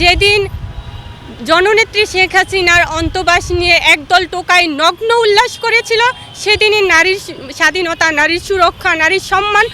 যেদিন জননেত্রী শেখ হাসিনার অন্তবাস নিয়ে একদল টোকাই নগ্ন উল্লাস করেছিল, সেদিনই নারীর স্বাধীনতা, নারীর সুরক্ষা, নারীর সম্মান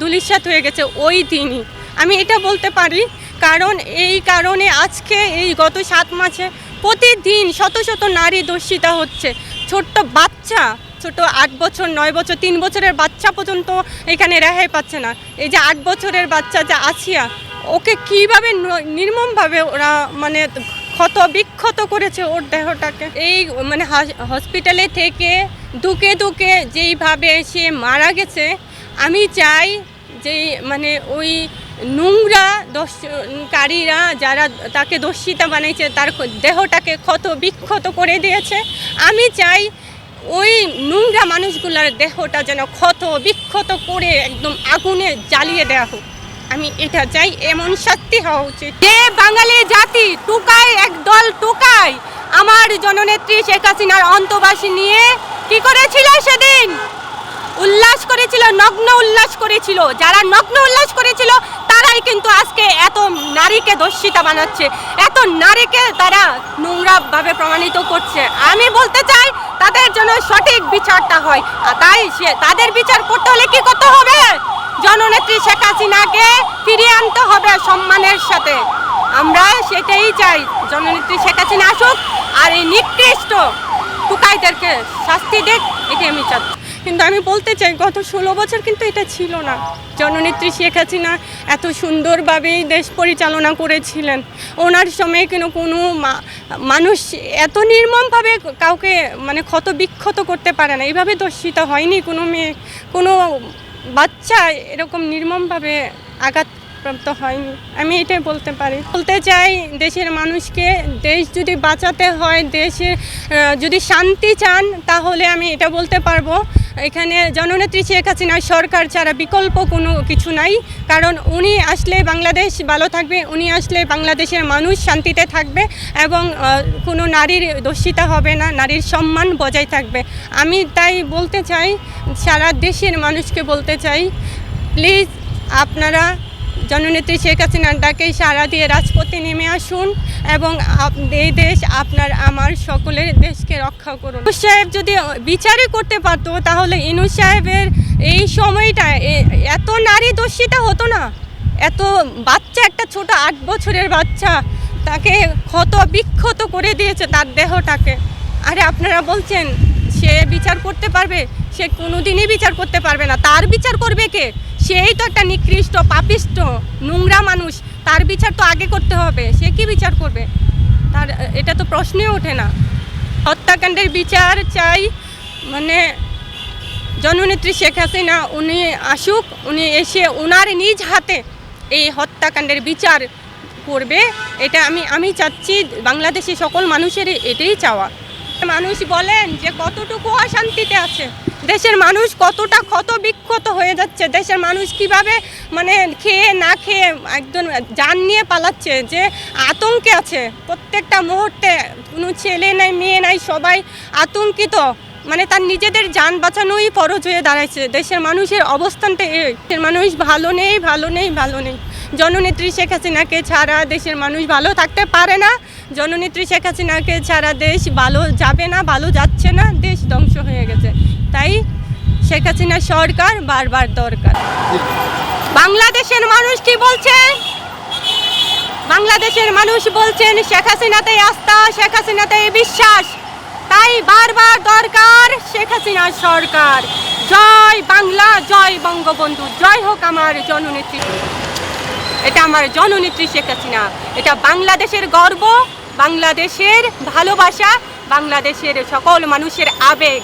দুলিশাত হয়ে গেছে ওই দিনই। আমি এটা বলতে পারি, কারণ এই কারণে আজকে এই গত সাত মাসে প্রতিদিন শত শত নারী দর্শিতা হচ্ছে। ছোট্ট বাচ্চা, ছোট আট বছর, নয় বছর, তিন বছরের বাচ্চা পর্যন্ত এখানে রেহাই পাচ্ছে না। এই যে আট বছরের বাচ্চা যে আসিয়া ওকে কীভাবে নির্মমভাবে ওরা মানে ক্ষত বিক্ষত করেছে ওর দেহটাকে? এই মানে হাস- হসপিটালে থেকে দুকে দুকে যেইভাবে সে মারা গেছে, আমি চাই যে মানে ওই নোংরা দর্শনকারীরা যারা তাকে দর্শিতা বানিয়েছে, তার দেহটাকে ক্ষত বিক্ষত করে দিয়েছে। আমি চাই ওই নোংরা মানুষগুলার দেহটা যেন ক্ষত বিক্ষত করে একদম আগুনে জ্বালিয়ে দেওয়া হোক। আমি এটা চাই, এমন শাস্তি হওয়া উচিত। যে বাঙালি জাতি টুকাই একদল টুকাই আমার জননেত্রী শেখ হাসিনার অন্তবাসী নিয়ে কি করেছিল সেদিন? উল্লাস করেছিল, নগ্ন উল্লাস করেছিল। যারা নগ্ন উল্লাস করেছিল, তারাই কিন্তু আজকে এত নারীকে দর্শিতা বানাচ্ছে। এত নারীকে তারা নোংরাভাবে প্রমাণিত করছে। আমি বলতে চাই, তাদের জন্য সঠিক বিচারটা হয়। তাই সে, তাদের বিচার করতে হলে কি করতে হবে? জননেত্রী শেখ হাসিনাকে ফিরিয়ে আনতে হবে সম্মানের সাথে। আমরা সেটাই চাই, জননেত্রী শেখ হাসিনা আসুক আর এই নিকৃষ্ট টুকাইদেরকে শাস্তি দেখ এটাই আমি চাচ্ছি। কিন্তু আমি বলতে চাই, গত ষোলো বছর কিন্তু এটা ছিল না। জননেত্রী শেখ হাসিনা এত সুন্দরভাবেই দেশ পরিচালনা করেছিলেন। ওনার সময় কোনো মা- মানুষ এত নির্মমভাবে কাউকে মানে ক্ষত বিক্ষত করতে পারে না। এইভাবে দর্শিত হয়নি কোনো মেয়ে, কোনো বাচ্চা এরকম নির্মমভাবে আঘাতপ্রাপ্ত হয়নি। আমি এটাই বলতে পারি। বলতে চাই, দেশের মানুষকে দেশ যদি বাঁচাতে হয়, দেশের যদি শান্তি চান, তাহলে আমি এটা বলতে পারব। এখানে জননেত্রী শেখ হাসিনা সরকার ছাড়া বিকল্প কোনো কিছু নাই, কারণ উনি আসলে বাংলাদেশ ভালো থাকবে, উনি আসলে বাংলাদেশের মানুষ শান্তিতে থাকবে এবং কোনো নারীর দর্শিতা হবে না, নারীর সম্মান বজায় থাকবে। আমি তাই বলতে চাই, সারা দেশের মানুষকে বলতে চাই প্লিজ আপনারা জননেত্রী শেখ হাসিনার ডাকে সারা দিয়ে রাজপথে নেমে আসুন এবং এই দেশ আপনার, আমার সকলের দেশকে রক্ষা করুন। ইনুস সাহেব যদি বিচারই করতে পারতো, তাহলে ইনুস সাহেবের এই সময়টা এত নারী দর্শিতা হতো না। এত বাচ্চা, একটা ছোট আট বছরের বাচ্চা, তাকে ক্ষত বিক্ষত করে দিয়েছে তার দেহটাকে। আরে আপনারা বলছেন, সে বিচার করতে পারবে? সে কোনোদিনই বিচার করতে পারবে না। তার বিচার করবে কে? সেই তো একটা নিকৃষ্ট পাপিষ্ট নোংরা মানুষ। তার বিচার তো আগে করতে হবে। সে কি বিচার করবে? তার, এটা তো প্রশ্নই ওঠে না। হত্যাকাণ্ডের বিচার চাই মানে জননেত্রী শেখ হাসিনা, উনি আসুক, উনি এসে ওনার নিজ হাতে এই হত্যাকাণ্ডের বিচার করবে। এটা আমি আমি চাচ্ছি বাংলাদেশে সকল মানুষের এটাই চাওয়া। মানুষ বলেন যে, কতটুকু অশান্তিতে আছে। দেশের মানুষ কতটা ক্ষত বিক্ষত হয়ে যাচ্ছে, দেশের মানুষ কীভাবে মানে খেয়ে না খেয়ে একদম যান নিয়ে পালাচ্ছে, যে আতঙ্কে আছে। প্রত্যেকটা মুহূর্তে কোনো ছেলে নাই, মেয়ে নাই, সবাই আতঙ্কিত। মানে তার নিজেদের যান বাঁচানোই ফরজ হয়ে দাঁড়াইছে। দেশের মানুষের অবস্থানটা এই দেশের মানুষ ভালো নেই ভালো নেই ভালো নেই। জননেত্রী শেখ হাসিনাকে ছাড়া দেশের মানুষ ভালো থাকতে পারে না। জননেত্রী শেখ হাসিনাকে ছাড়া দেশ ভালো যাবে না, ভালো যাচ্ছে না, দেশ ধ্বংস হয়ে গেছে। তাই শেখ হাসিনা সরকার বারবার দরকার। বাংলাদেশের মানুষ কি বলছে? বাংলাদেশের মানুষ বলছেন, শেখ হাসিনাতে আস্থা, শেখ হাসিনাতে বিশ্বাস। তাই বারবার দরকার শেখ হাসিনা সরকার। জয় বাংলা, জয় বঙ্গবন্ধু। জয় হোক আমার জননেত্রী। এটা আমার জননেত্রী শেখ হাসিনা। এটা বাংলাদেশের গর্ব বাংলাদেশের ভালোবাসা বাংলাদেশের সকল মানুষের আবেগ।